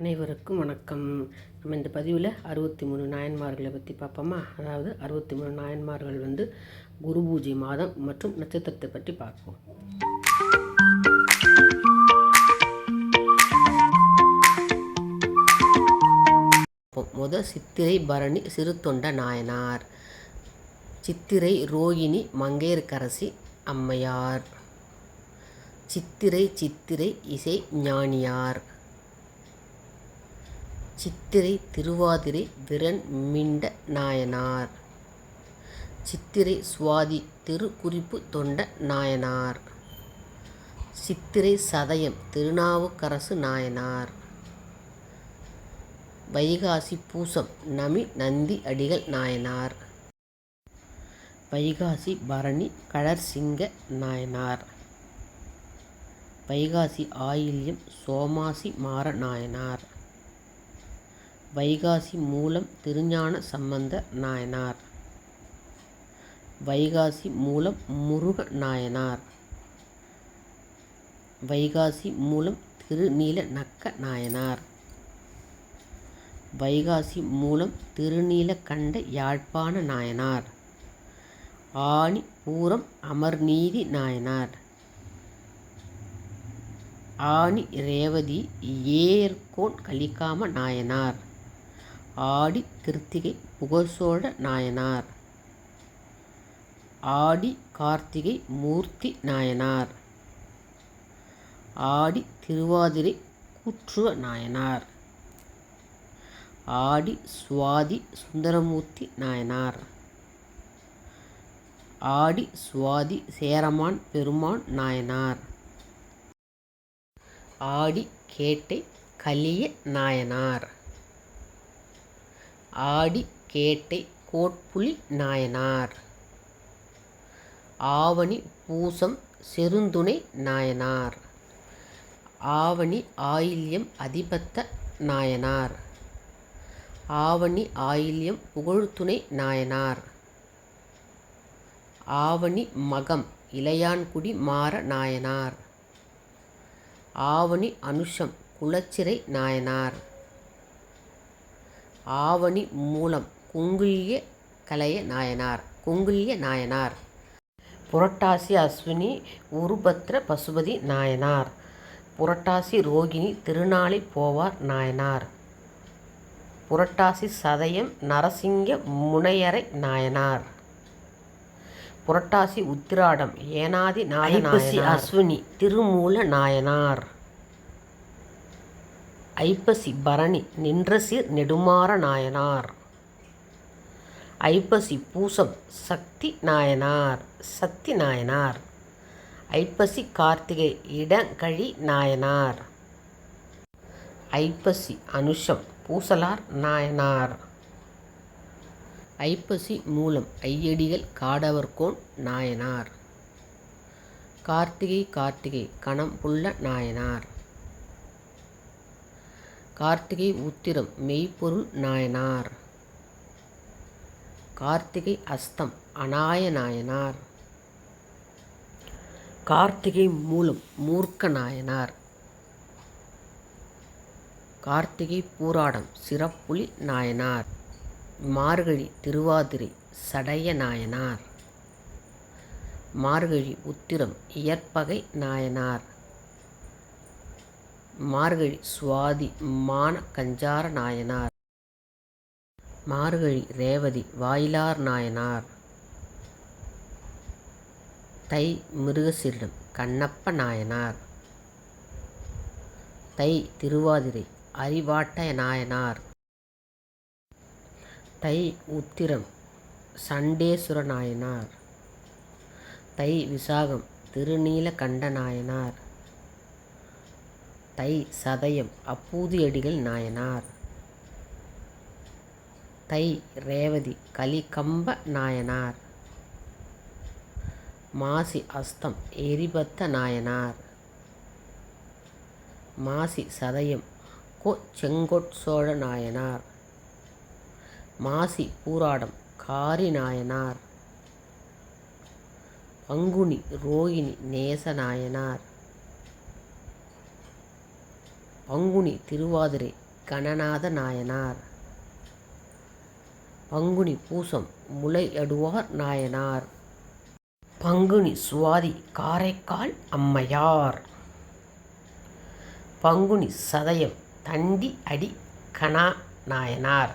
அனைவருக்கும் வணக்கம். நம்ம இந்த பதிவில் அறுபத்தி மூணு நாயன்மார்களை பற்றி பார்ப்போமா? அதாவது அறுபத்தி மூணு நாயன்மார்கள் வந்து குரு பூஜை மாதம் மற்றும் நட்சத்திரத்தை பற்றி பார்ப்போம். முத சித்திரை பரணி சிறு தொண்ட நாயனார். சித்திரை ரோகிணி மங்கையர்கரசி அம்மையார். சித்திரை சித்திரை இசை ஞானியார். சித்திரை திருவாதிரை விரன் மிண்ட நாயனார். சித்திரை சுவாதி திருக்குறிப்பு தொண்ட நாயனார். சித்திரை சதயம் திருநாவுக்கரசு நாயனார். வைகாசி பூசம் நமி நந்தி அடிகள் நாயனார். வைகாசி பரணி கழற்சிங்க நாயனார். வைகாசி ஆயில்யம் சோமாசி மாற நாயனார். வைகாசி மூலம் திருஞான சம்பந்த நாயனார். வைகாசி மூலம் முருக நாயனார். வைகாசி மூலம் திருநீல நக்க நாயனார். வைகாசி மூலம் திருநீலகண்ட யாழ்ப்பாண நாயனார். ஆணி பூரம் அமர்நீதி நாயனார். ஆணி ரேவதி ஏர்கோன் கலிக்காம நாயனார். ஆடி கிருத்திகை புகழ்சோழ நாயனார். ஆடி கார்த்திகை மூர்த்தி நாயனார். ஆடி திருவாதிரை கூற்றுவ நாயனார். ஆடி சுவாதி சுந்தரமூர்த்தி நாயனார். ஆடி சுவாதி சேரமான் பெருமான் நாயனார். ஆடி கேட்டை கலிய நாயனார். ஆடி கேட்டை கோட்புலி நாயனார். ஆவணி பூசம் செருந்துணை நாயனார். ஆவணி ஆயில்யம் அதிபத்த நாயனார். ஆவணி ஆயில்யம் புகழ்துணை நாயனார். ஆவணி மகம் இளையான்குடி மாற நாயனார். ஆவணி அனுஷம் குளச்சிறை நாயனார். ஆவணி மூலம் குங்குல்ய கலைய நாயனார் குங்குல்ய நாயனார். புரட்டாசி அஸ்வினி உருபத்ர பசுபதி நாயனார். புரட்டாசி ரோகிணி திருநாளை போவார் நாயனார். புரட்டாசி சதயம் நரசிங்க முனையரை நாயனார். புரட்டாசி உத்திராடம் ஏனாதி நாயனாசி அஸ்வினி திருமூல நாயனார். ஐப்பசி பரணி நின்றசீர் நெடுமாற நாயனார். ஐப்பசி பூசம் சக்தி நாயனார் சக்தி நாயனார். ஐப்பசி கார்த்திகை இடங்கழி நாயனார். ஐப்பசி அனுஷம் பூசலார் நாயனார். ஐப்பசி மூலம் ஐயடிகள் காடவர்கோன் நாயனார். கார்த்திகை கார்த்திகை கணம் புள்ள நாயனார். கார்த்திகை உத்திரம் மெய்ப்பொருள் நாயனார். கார்த்திகை அஸ்தம் அநாய நாயனார். கார்த்திகை மூலம் மூர்க்க நாயனார். கார்த்திகை பூராடம் சிறப்புலி நாயனார். மார்கழி திருவாதிரை சடைய நாயனார். மார்கழி உத்திரம் இயற்பகை நாயனார். மார்கழி சுவாதி மான கஞ்சார நாயனார். மார்கழி ரேவதி வாயிலார் நாயனார். தை மிருகசீரிடம் கண்ணப்ப நாயனார். தை திருவாதிரை அறிவாட்ட நாயனார். தை உத்திரம் சண்டேஸ்வர நாயனார். தை விசாகம் திருநீலகண்ட நாயனார். தை சதயம். அப்பூது அடிகள் நாயனார். தை ரேவதி கலிகம்ப நாயனார். மாசி அஸ்தம் எரிபத்த நாயனார். மாசி சதயம் கொ செங்கொட்சோழ நாயனார். மாசி பூராடம் காரி நாயனார். பங்குனி ரோகிணி நேச நாயனார். பங்குனி திருவாதிரை கணநாத நாயனார். பங்குனி பூசம் முளையடுவார் நாயனார். பங்குனி சுவாதி காரைக்கால் அம்மையார். பங்குனி சதயம் தண்டி அடி கணா நாயனார்.